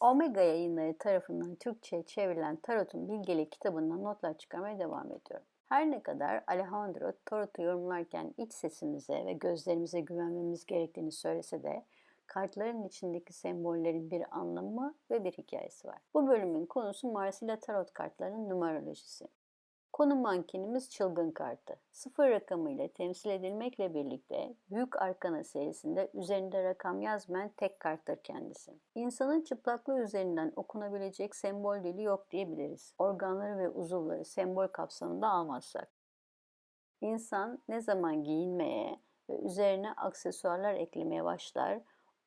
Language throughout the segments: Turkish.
Omega yayınları tarafından Türkçe'ye çevrilen Tarot'un bilgeliği kitabından notlar çıkarmaya devam ediyorum. Her ne kadar Alejandro Tarot'u yorumlarken iç sesimize ve gözlerimize güvenmemiz gerektiğini söylese de kartların içindeki sembollerin bir anlamı ve bir hikayesi var. Bu bölümün konusu Marsilya Tarot kartlarının numerolojisi. Konu mankenimiz çılgın kartı. Sıfır rakamı ile temsil edilmekle birlikte Büyük Arkana serisinde üzerinde rakam yazmayan tek karttır kendisi. İnsanın çıplaklığı üzerinden okunabilecek sembol dili yok diyebiliriz. Organları ve uzuvları sembol kapsamında almazsak. İnsan ne zaman giyinmeye ve üzerine aksesuarlar eklemeye başlar,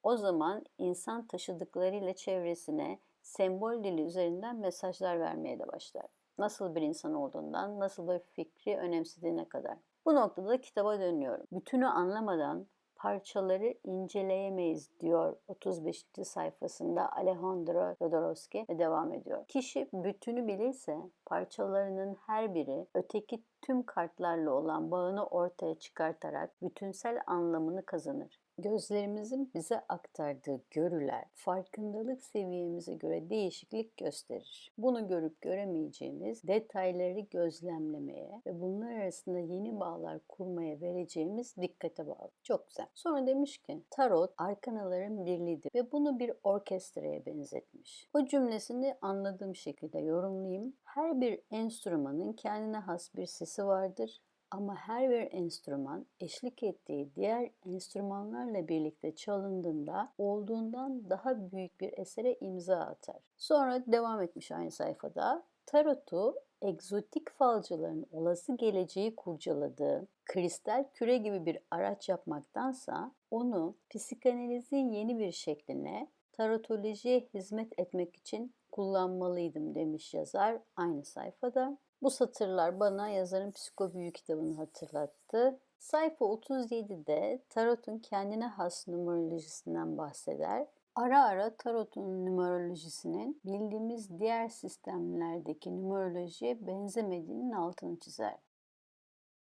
o zaman insan taşıdıklarıyla çevresine sembol dili üzerinden mesajlar vermeye de başlar nasıl bir insan olduğundan, nasıl bir fikri önemsediğine kadar. Bu noktada kitaba dönüyorum. Bütünü anlamadan parçaları inceleyemeyiz diyor 35. sayfasında Alejandro Jodorowsky ve devam ediyor. Kişi bütünü bilirse parçalarının her biri öteki tüm kartlarla olan bağını ortaya çıkartarak bütünsel anlamını kazanır. Gözlerimizin bize aktardığı görüler farkındalık seviyemize göre değişiklik gösterir. Bunu görüp göremeyeceğimiz detayları gözlemlemeye ve bunlar arasında yeni bağlar kurmaya vereceğimiz dikkate bağlı. Çok güzel. Sonra demiş ki tarot arkanaların birliğidir ve bunu bir orkestraya benzetmiş. O cümlesini anladığım şekilde yorumlayayım. Her bir enstrümanın kendine has bir sesi vardır ama her bir enstrüman eşlik ettiği diğer enstrümanlarla birlikte çalındığında olduğundan daha büyük bir esere imza atar. Sonra devam etmiş aynı sayfada. Tarot'u egzotik falcıların olası geleceği kurcaladığı kristal küre gibi bir araç yapmaktansa onu psikanalizin yeni bir şekline tarotolojiye hizmet etmek için kullanmalıydım demiş yazar aynı sayfada. Bu satırlar bana yazarın psikobüyü kitabını hatırlattı. Sayfa 37'de Tarot'un kendine has numerolojisinden bahseder. Ara ara Tarot'un numerolojisinin bildiğimiz diğer sistemlerdeki numerolojiye benzemediğinin altını çizer.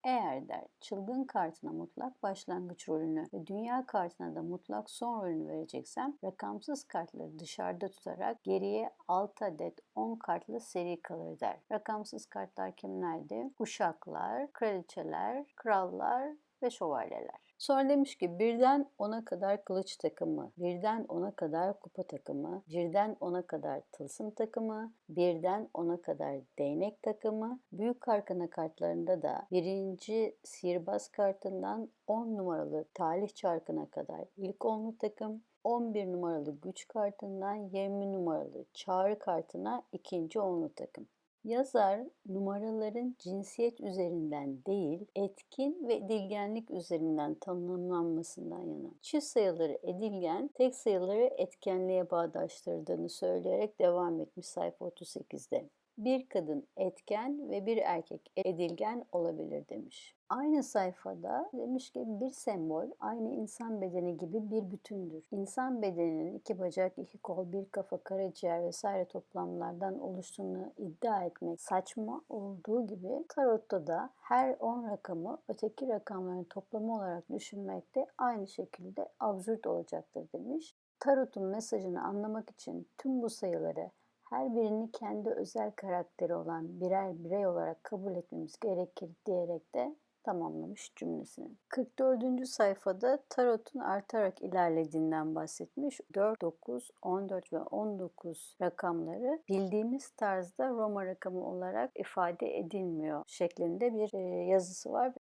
Eğer der çılgın kartına mutlak başlangıç rolünü ve dünya kartına da mutlak son rolünü vereceksem rakamsız kartları dışarıda tutarak geriye 6 adet 10 kartlı seri kalır der. Rakamsız kartlar kimlerdi? Uşaklar, kraliçeler, krallar ve şövalyeler. Sonra demiş ki birden ona kadar kılıç takımı, birden ona kadar kupa takımı, birden ona kadar tılsım takımı, birden ona kadar değnek takımı. Büyük arkana kartlarında da birinci sihirbaz kartından 10 numaralı talih çarkına kadar ilk onlu takım, 11 numaralı güç kartından 20 numaralı çağrı kartına ikinci onlu takım. Yazar numaraların cinsiyet üzerinden değil, etkin ve edilgenlik üzerinden tanımlanmasından yana. Çift sayıları edilgen, tek sayıları etkenliğe bağdaştırdığını söyleyerek devam etmiş sayfa 38'de bir kadın etken ve bir erkek edilgen olabilir demiş. Aynı sayfada demiş ki bir sembol aynı insan bedeni gibi bir bütündür. İnsan bedeninin iki bacak, iki kol, bir kafa, karaciğer vesaire toplamlardan oluştuğunu iddia etmek saçma olduğu gibi tarotta da her 10 rakamı öteki rakamların toplamı olarak düşünmek de aynı şekilde absürt olacaktır demiş. Tarot'un mesajını anlamak için tüm bu sayıları her birini kendi özel karakteri olan birer birey olarak kabul etmemiz gerekir diyerek de tamamlamış cümlesini. 44. sayfada tarotun artarak ilerlediğinden bahsetmiş. 4, 9, 14 ve 19 rakamları bildiğimiz tarzda Roma rakamı olarak ifade edilmiyor şeklinde bir yazısı var.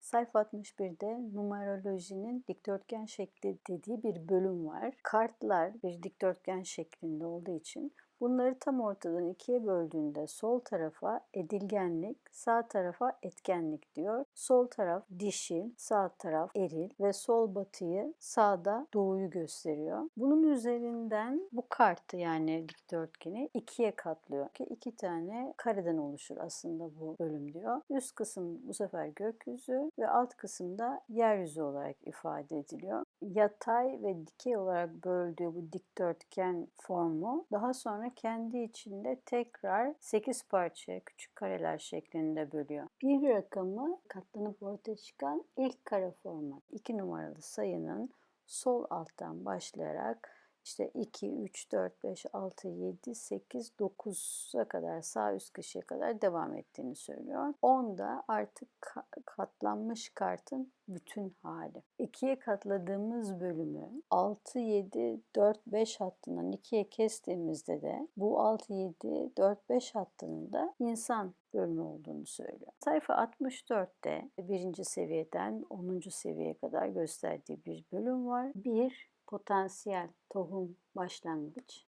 Sayfa 61'de numerolojinin dikdörtgen şekli dediği bir bölüm var. Kartlar bir dikdörtgen şeklinde olduğu için bunları tam ortadan ikiye böldüğünde sol tarafa edilgenlik, sağ tarafa etkenlik diyor. Sol taraf dişil, sağ taraf eril ve sol batıyı sağda doğuyu gösteriyor. Bunun üzerinden bu kartı yani dikdörtgeni ikiye katlıyor. Ki iki tane kareden oluşur aslında bu bölüm diyor. Üst kısım bu sefer gökyüzü ve alt kısımda yeryüzü olarak ifade ediliyor. Yatay ve dikey olarak böldüğü bu dikdörtgen formu daha sonra kendi içinde tekrar 8 parçaya küçük kareler şeklinde bölüyor. Bir rakamı katlanıp ortaya çıkan ilk kare format. 2 numaralı sayının sol alttan başlayarak işte 2, 3, 4, 5, 6, 7, 8, 9'a kadar sağ üst köşeye kadar devam ettiğini söylüyor. 10 da artık ka- katlanmış kartın bütün hali. 2'ye katladığımız bölümü 6, 7, 4, 5 hattından 2'ye kestiğimizde de bu 6, 7, 4, 5 hattının da insan bölümü olduğunu söylüyor. Sayfa 64'te birinci seviyeden 10. seviyeye kadar gösterdiği bir bölüm var. 1. Potansiyel tohum başlangıç.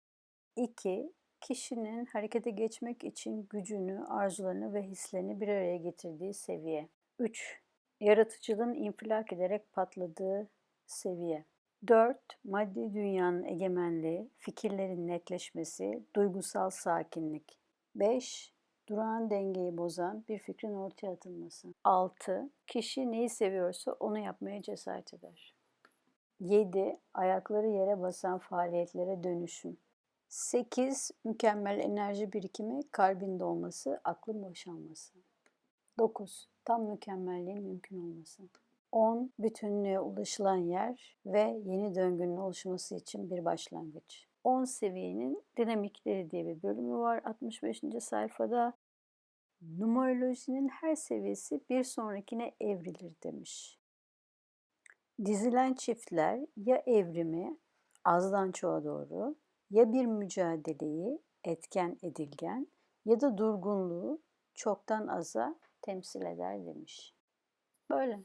2. Kişinin harekete geçmek için gücünü, arzularını ve hislerini bir araya getirdiği seviye. 3. Yaratıcılığın infilak ederek patladığı seviye. 4. Maddi dünyanın egemenliği, fikirlerin netleşmesi, duygusal sakinlik. 5. Durağan dengeyi bozan bir fikrin ortaya atılması. 6. Kişi neyi seviyorsa onu yapmaya cesaret eder. 7. Ayakları yere basan faaliyetlere dönüşüm. 8. Mükemmel enerji birikimi, kalbinde olması, aklın boşalması. 9. Tam mükemmelliğin mümkün olması. 10. Bütünlüğe ulaşılan yer ve yeni döngünün oluşması için bir başlangıç. 10 seviyenin dinamikleri diye bir bölümü var 65. sayfada. Numerolojinin her seviyesi bir sonrakine evrilir demiş. Dizilen çiftler ya evrimi azdan çoğa doğru ya bir mücadeleyi etken edilgen ya da durgunluğu çoktan aza temsil eder demiş. Böyle.